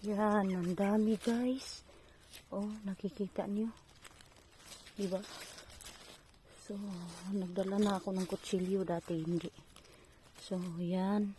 Yan, ang dami guys. Oh, nakikita niyo. Diba? So, nagdala na ako ng kutsilyo dati hindi. So, yan.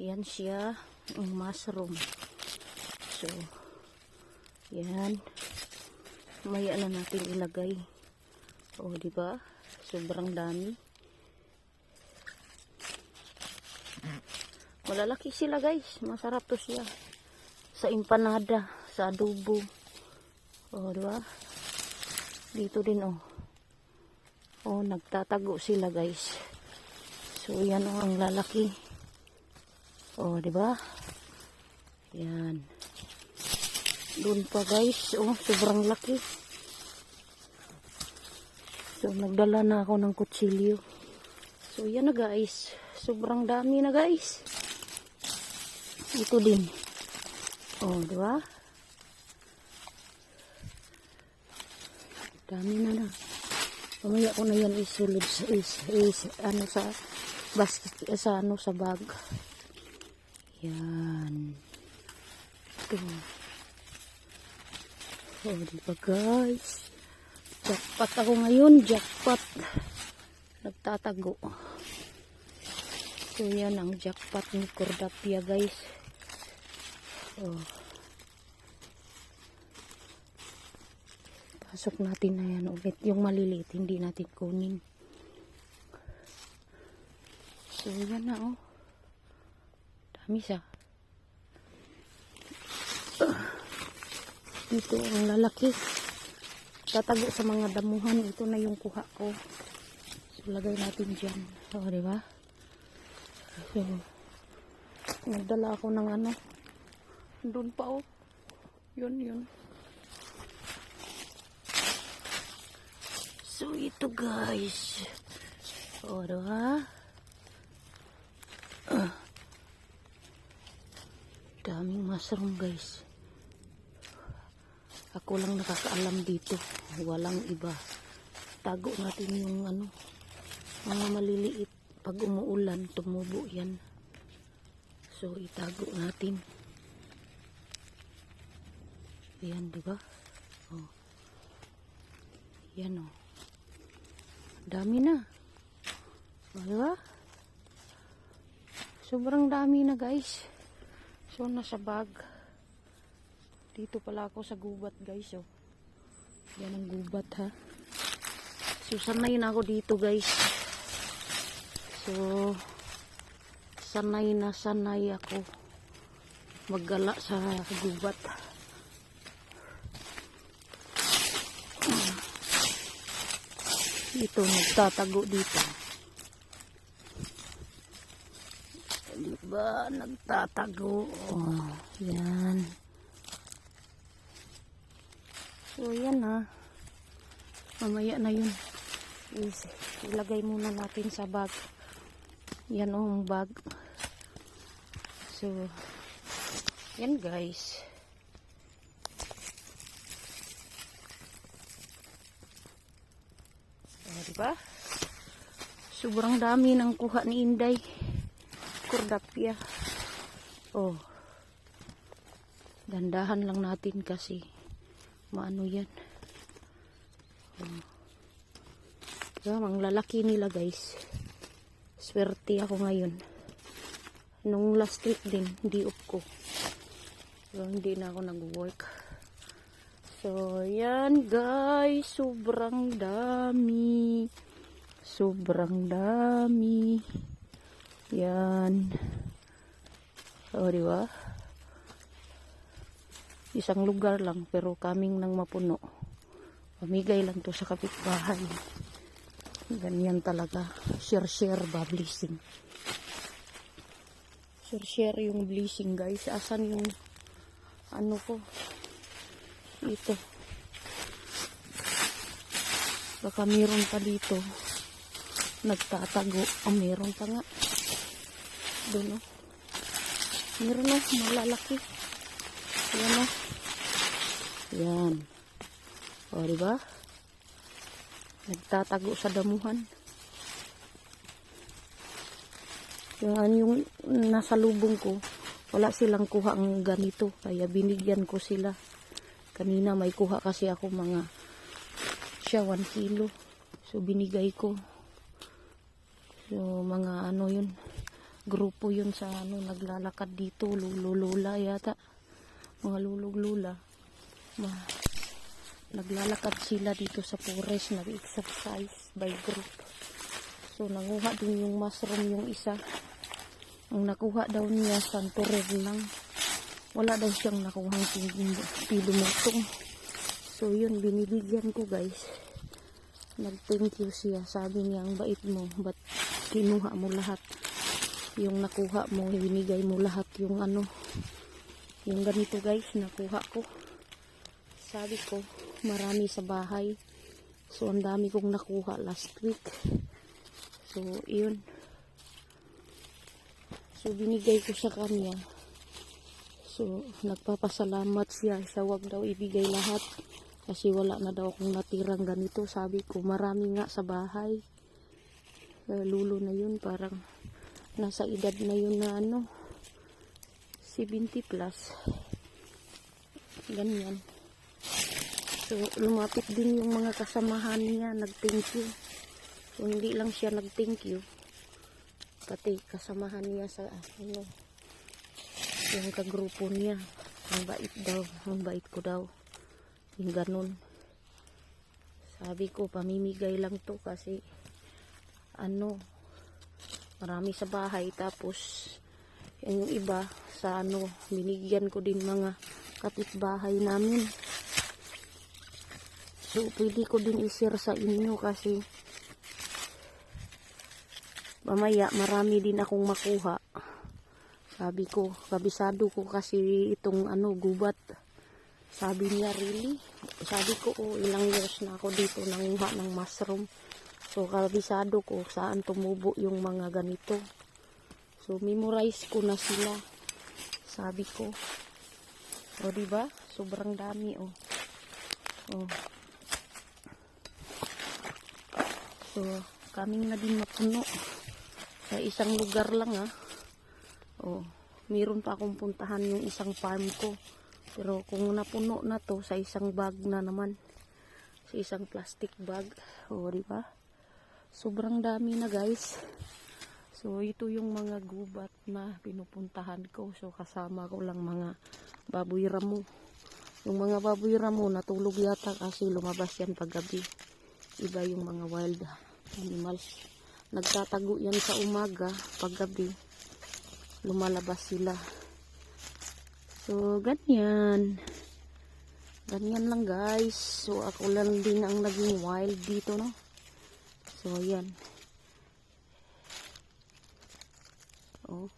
Yan siya, ang mushroom. So, yan. Maya na natin ilagay. Oh, di ba? Sobrang dami. Malalaki sila guys. Masarap to siya. Sa empanada, sa adobo. Oh, di ba? Dito din oh. Oh, nagtatago sila guys. So, yan oh, ang lalaki. Oh, di ba? Yan. Doon pa guys. Oh, sobrang laki. So, nagdala na ako ng kutsilyo. So, yan na guys. Sobrang dami na guys. Ito din. Oh, di ba? Dami na na. Mamaya ko na yan isulod sa is, is, ano sa basket sa ano sa bag. Yan. Ito. Oh, di ba guys? Jackpot ako ngayon, jackpot. Nagtatago. So yan ang jackpot ni Cordapia guys. Oh. Pasok natin na yan ulit. Yung maliliit, hindi natin kunin. So yan na oh. Dami siya. Dito ang lalaki. Tatago sa mga damuhan. Ito na yung kuha ko. So lagay natin dyan. So, di ba? So, nagdala ako ng ano. Doon pa oh. Yun, yun. So, ito guys. O, diba? Ah. Daming mushroom guys. Ako lang nakakaalam dito. Walang iba. Tago natin yung ano, mga maliliit. Pag umuulan, tumubo yan. So, itago natin. Yan, di ba? Oh. Yan, oh. Dami na. O? Sobrang dami na, guys. So, nasa bag. Dito pala ako sa gubat, guys, oh. Yan ang gubat, ha. So, sanay na ako dito, guys. So, sanay na sanay ako maggala sa gubat. Ito, nagtatago dito. Diba, nagtatago. Oh, yan. So, yan ha. Mamaya na yun. Is, ilagay muna natin sa bag. Yan oh, ang bag. So, yan guys. Diba? Sobrang dami ng kuha ni Inday. Kordapia. Oh. Dandahan lang natin kasi maano yan. Oh. Diba, ang lalaki nila guys. Swerte ako ngayon. Nung last week din, hindi up ko. So, hindi na ako nag-work. So, yan guys. Sobrang dami. Sobrang dami. Yan. O, di ba? Isang lugar lang, pero kaming nang mapuno. Pamigay lang to sa kapitbahay. Ganyan talaga. Share-share ba blessing. Share-share yung blessing guys. Asan yung ano ko? Ito. Baka meron pa dito. Nagtatago. Oh, meron pa nga. Doon oh. Meron oh. Malalaki. Yan oh. Yan. O, diba? Nagtatago sa damuhan. Ano yung nasa lubong ko, wala silang kuha ang ganito. Kaya binigyan ko sila. Kanina may kuha kasi ako mga siya 1 kilo. So binigay ko. So mga ano yun. Grupo yun sa ano naglalakad dito. Lululula yata. Mga lulug-lula. Ma- naglalakad sila dito sa forest. Nag-exercise by group. So nanguha din yung mushroom yung isa. Ang nakuha daw niya, santurer lang. Wala daw siyang nakuhang pilumutong. So, yun, binibigyan ko, guys. Nag-thank you siya. Sabi niya, ang bait mo. Ba't kinuha mo lahat? Yung nakuha mo, binigay mo lahat yung ano. Yung ganito, guys, nakuha ko. Sabi ko, marami sa bahay. So, ang dami kong nakuha last week. So, yun. So, binigay ko sa kanya. So, nagpapasalamat siya sa wag daw ibigay lahat. Kasi wala na daw akong natirang ganito. Sabi ko, marami nga sa bahay. Lulo na yun, parang nasa edad na yun na ano, 70 plus. Ganyan. So, lumapit din yung mga kasamahan niya, nag-thank you. So, hindi lang siya nag-thank you pati kasamahan niya sa ano yung kagrupo niya ang bait daw ang bait ko daw. Yung ganun. Sabi ko pamimigay lang to kasi ano marami sa bahay. Tapos yung iba sa ano binigyan ko din mga kapitbahay namin. So pwede ko din i-share sa inyo kasi mamaya marami din akong makuha sabi ko kabisado ko kasi itong ano gubat. Sabi niya really? Sabi ko oh ilang years na ako dito nanguha ng mushroom. So kabisado ko saan tumubo yung mga ganito. So memorize ko na sila sabi ko. O di ba? Sobrang dami oh. Oh. So kaming na din mapuno sa isang lugar lang ah. Oh, meron pa akong puntahan yung isang farm ko. Pero kung napuno na to sa isang bag na naman. Sa isang plastic bag. Oh, di? Sobrang dami na guys. So, ito yung mga gubat na pinupuntahan ko. So, kasama ko lang mga baboy ramo. Yung mga baboy ramo natulog yata kasi lumabas yan paggabi. Iba yung mga wild animals nagtatago yan sa umaga paggabi lumalabas sila. So ganyan. Ganyan lang guys. So ako lang din ang naging wild dito no? So yan oh.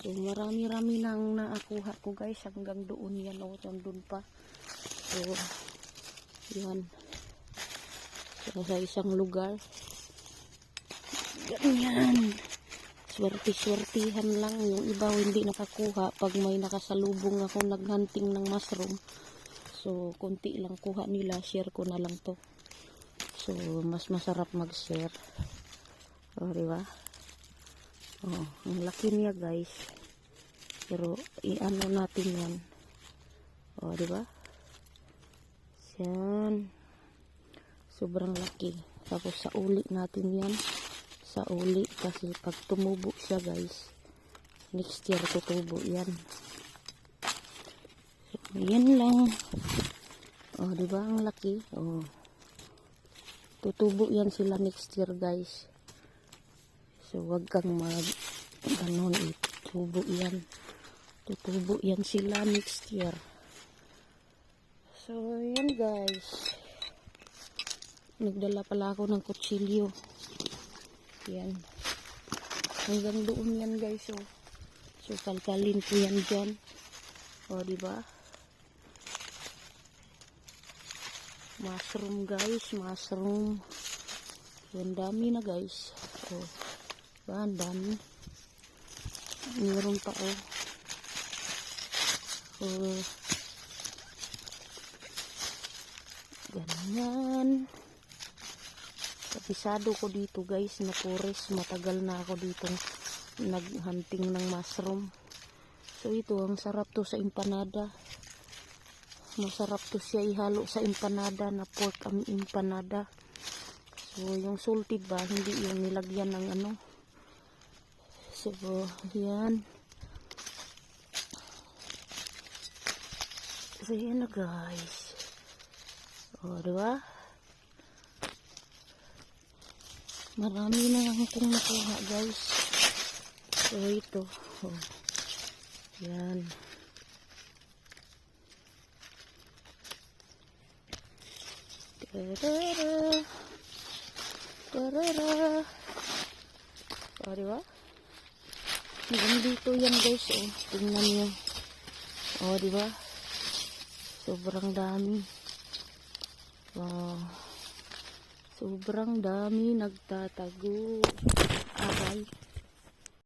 So marami rami nang naakuha ko guys. Hanggang doon yan oh. Doon pa. So yan so, sa isang lugar. Ganyan. Swerte-swertihan lang. Yung iba hindi nakakuha pag may nakasalubong ako naghunting ng mushroom. So, konti lang kuha nila. Share ko na lang to. So, mas masarap mag-share. O, diba? Oh, ang laki niya guys. Pero, i-ano natin yan. O, diba? Yan. Sobrang laki. Tapos, sa uli natin yan sa uli kasi pag tumubo siya guys next year tutubo yan. So, yan lang. Oh di ba ang laki? Oh. Tutubo yan sila next year guys. So wag kang mag ganon itubo yan. Tutubo yan sila next year. So yan guys. Nagdala pala ako ng kutsilyo yan. Hanggang doon yan guys. So, so kalkalin ko yan dyan. O, diba? Mushroom guys. Mushroom. Yan dami na guys. O, diba? Ang dami. Meron pa o. O, ganyan. Kabisado ko dito guys na forest. Matagal na ako dito naghunting ng mushroom. So ito, ang sarap to sa empanada. Masarap to siya ihalo sa empanada na pork ang empanada. So yung salted ba, hindi yung nilagyan ng ano. So yan. So yan na guys. O, di Marami na lang akong nakuha guys. So ito. O. Yan. Tarara. Tarara. O, ba? Hanggang dito yan guys. O, tingnan nyo. O, di ba? Sobrang dami. Wow. Sobrang dami nagtatago. Aray.